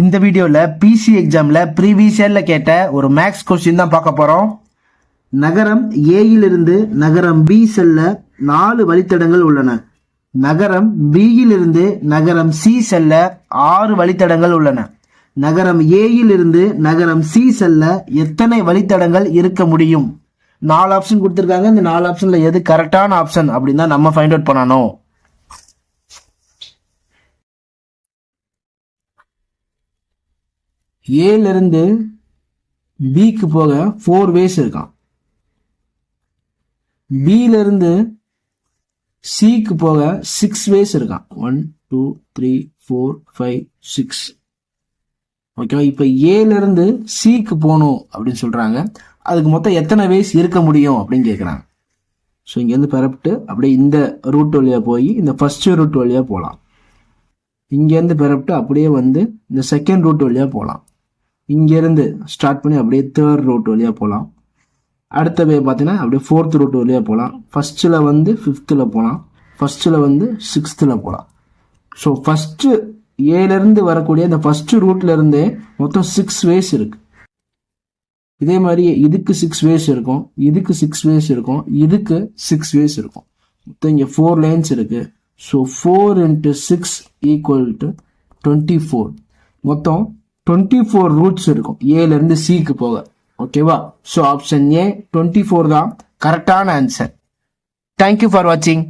இந்த வீடியோல பிசி எக்ஸாம்ல ப்ரீவியஸ் இயர்ல கேட்ட ஒரு மேக்ஸ் கொஸ்டின் தான் பார்க்க போறோம். நகரம் ஏயிலிருந்து நகரம் பி செல்ல நாலு வழித்தடங்கள் உள்ளன. நகரம் பியிலிருந்து நகரம் சி செல்ல ஆறு வழித்தடங்கள் உள்ளன. நகரம் ஏயிலிருந்து நகரம் சி செல்ல எத்தனை வழித்தடங்கள் இருக்க முடியும்? நாலு ஆப்ஷன் கொடுத்துருக்காங்க. இந்த நாலு ஆப்ஷன்ல எது கரெக்டான ஆப்ஷன் அப்படின்னு தான் நம்ம ஃபைண்ட் அவுட் பண்ணணும். ஏலேருந்து பிக்கு போக ஃபோர் வேஸ் இருக்கான் பில சிக்கு போக சிக்ஸ் வேஸ் இருக்கான் one two three four five six ஓகேவா இப்போ ஏலிருந்து சிக்கு போகணும் அப்படின்னு சொல்கிறாங்க அதுக்கு மொத்தம் எத்தனை வேஸ் இருக்க முடியும் அப்படின்னு கேட்குறாங்க ஸோ இங்கேருந்து பெறப்பட்டு அப்படியே இந்த ரூட் வழியாக போய் இந்த ஃபர்ஸ்ட் ரூட் வழியாக போகலாம் இங்கேருந்து பெறப்பட்டு அப்படியே வந்து இந்த செகண்ட் ரூட் வழியாக போகலாம் இங்கேருந்து ஸ்டார்ட் பண்ணி அப்படியே தேர்ட் ரூட் வழியாக போகலாம் அடுத்த பே பார்த்தீங்கன்னா அப்படியே ஃபோர்த் ரூட் வழியாக போகலாம் ஃபஸ்ட்டில் வந்து ஃபிஃப்த்தில் போகலாம் ஃபஸ்ட்டில் வந்து சிக்ஸ்த்தில் போகலாம் ஸோ ஃபஸ்ட்டு ஏலேருந்து வரக்கூடிய இந்த ஃபஸ்ட்டு ரூட்லேருந்தே மொத்தம் சிக்ஸ் வேஸ் இருக்குது இதே மாதிரி இதுக்கு சிக்ஸ் வேஸ் இருக்கும் இதுக்கு சிக்ஸ் வேஸ் இருக்கும் இதுக்கு சிக்ஸ் வேஸ் இருக்கும். மொத்தம் இங்கே ஃபோர் லைன்ஸ் இருக்குது so four into six equal to twenty four மொத்தம் டுவெண்ட்டி ஃபோர் ரூட்ஸ் இருக்கும் ஏலேருந்து சிக்கு போக. ஓகேவா so option A twenty four தான் கரெக்டான ஆன்சர் தேங்க்யூ ஃபார் வாட்சிங்